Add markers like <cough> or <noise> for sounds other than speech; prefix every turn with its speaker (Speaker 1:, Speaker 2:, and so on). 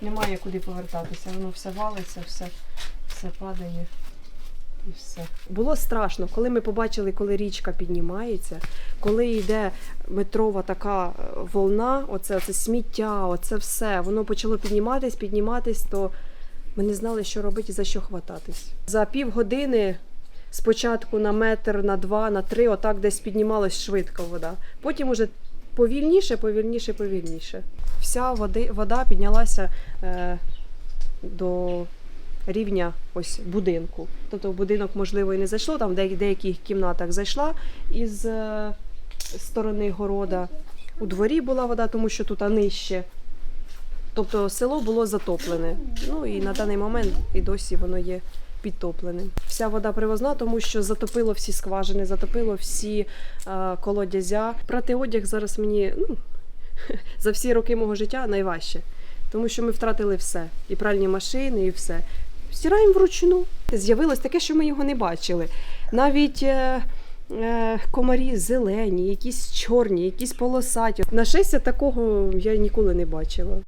Speaker 1: Немає куди повертатися, воно все валиться, все, все падає і все. Було страшно, коли ми побачили, коли річка піднімається, коли йде метрова така е, волна, оце, оце сміття, оце все, воно почало підніматись, підніматись, то ми не знали, що робити і за що хвататись. За півгодини спочатку на метр, на два, на три, отак десь піднімалась швидко вода. Потім уже повільніше, повільніше, повільніше. Вся води, вода піднялася е, до рівня ось будинку. Тобто будинок, можливо, і не зайшло, там в деяких кімнатах зайшла із е, сторони города. У дворі була вода, тому що тут нижче. Тобто село було затоплене. Ну і на даний момент і досі воно є підтопленим. Вся вода привозна, тому що затопило всі скважини, затопило всі е, колодязя. Прати одяг зараз мені ну, <laughs> за всі роки мого життя найважче, тому що ми втратили все. І пральні машини, і все. Стираємо вручну. З'явилось таке, що ми його не бачили. Навіть е, е, комарі зелені, якісь чорні, якісь полосаті. На щастя, такого я ніколи не бачила.